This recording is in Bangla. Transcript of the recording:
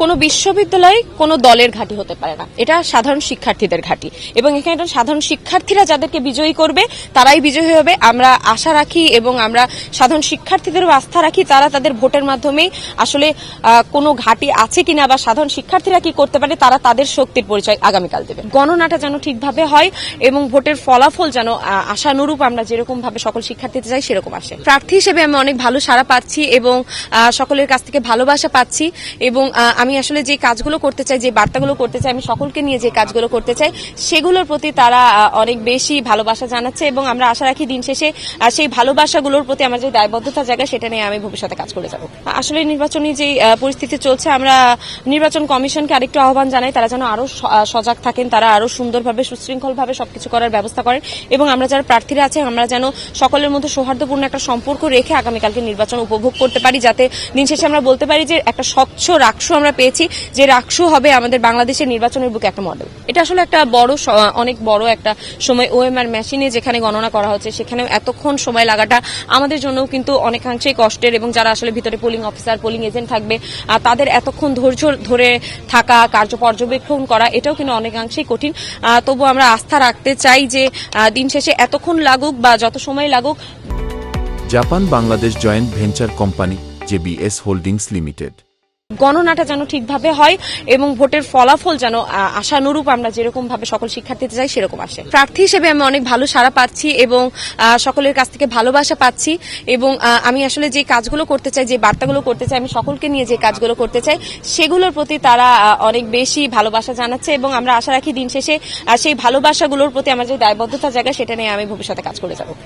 কোনো বিশ্ববিদ্যালয় কোনো দলের ঘাঁটি হতে পারে না। এটা সাধারণ শিক্ষার্থীদের ঘাঁটি। এবং এখানে সাধারণ শিক্ষার্থীরা যাদেরকে বিজয়ী করবে, তারাই বিজয়ী হবে। আমরা আশা রাখি এবং আমরা সাধারণ শিক্ষার্থীদেরও আস্থা রাখি, তারা তাদের ভোটের মাধ্যমেই আসলে কোনো ঘাঁটি আছে কিনা বা সাধারণ শিক্ষার্থীরা কি করতে পারে, তারা তাদের শক্তির পরিচয় আগামীকাল দেবে। গণনাটা যেন ঠিকভাবে হয় এবং ভোটের ফলাফল যেন আশানুরূপ আমরা যেরকম ভাবে সকল শিক্ষার্থীতে চাই, সেরকম আসে। প্রার্থী হিসেবে আমি অনেক ভালো সাড়া পাচ্ছি এবং সকলের কাছ থেকে ভালোবাসা পাচ্ছি এবং আমি আসলে যে কাজগুলো করতে চাই, যে বার্তাগুলো করতে চাই, আমি সকলকে নিয়ে যে কাজগুলো করতে চাই, সেগুলোর প্রতি তারা অনেক বেশি ভালোবাসা জানাচ্ছে এবং আমরা আশা রাখি দিন শেষে সেই ভালোবাসাগুলোর প্রতি আমার যে দায়বদ্ধতা জায়গা, সেটা নিয়ে আমি ভবিষ্যতে কাজ করে যাব। আসলে নির্বাচনী যে পরিস্থিতি চলছে, আমরা নির্বাচন কমিশনকে আরেকটু আহ্বান জানাই, তারা যেন আরও সজাগ থাকেন, তারা আরও সুন্দরভাবে, সুশৃঙ্খলভাবে সবকিছু করার ব্যবস্থা করেন এবং আমরা যারা প্রার্থীরা আছে, আমরা যেন সকলের মধ্যে সৌহার্দ্যপূর্ণ একটা সম্পর্ক রেখে আগামীকালকে নির্বাচন উপভোগ করতে পারি, যাতে দিন শেষে আমরা বলতে পারি যে একটা স্বচ্ছ রাক্ষু আমরা পেয়েছি যে রাক্ষু হবে আমাদের বাংলাদেশের নির্বাচনের বুকে একটা মডেল এটা আসলে একটা বড় অনেক বড় একটা সময় ওএমআর মেশিনে যেখানে গণনা করা হচ্ছে সেখানে এতক্ষণ সময় লাগাটা আমাদের জন্যও কিন্তু অনেকাংশেই কষ্টের এবং যারা আসলে ভিতরে পোলিং অফিসার পোলিং এজেন্ট থাকবে তাদের এতক্ষণ ধৈর্য ধরে থাকা, কার্য পর্যবেক্ষণ করা, এটাও কিন্তু অনেকাংশেই কঠিন। তবু আমরা আস্থা রাখতে চাই যে দিন শেষে এতক্ষণ লাগুক বা যত সময় লাগুক Japan Bangladesh joint venture company, JBS holdings limited. গণনাটা যেন ঠিকভাবে হয় এবং ভোটের ফলাফল যেন আশানুরূপ আমরা যেরকম ভাবে সকল শিক্ষার্থীতে চাই সেরকম আসে। প্রার্থী হিসেবে আমি অনেক ভালো সাড়া পাচ্ছি এবং সকলের কাছ থেকে ভালোবাসা পাচ্ছি এবং আমি আসলে যে কাজগুলো করতে চাই, যে বার্তাগুলো করতে চাই, আমি সকলকে নিয়ে যে কাজগুলো করতে চাই, সেগুলোর প্রতি তারা অনেক বেশি ভালোবাসা জানাচ্ছে এবং আমরা আশা রাখি দিন শেষে সেই ভালোবাসাগুলোর প্রতি আমার যে দায়বদ্ধতা জায়গা, সেটা নিয়ে আমি ভবিষ্যতে কাজ করে যাব।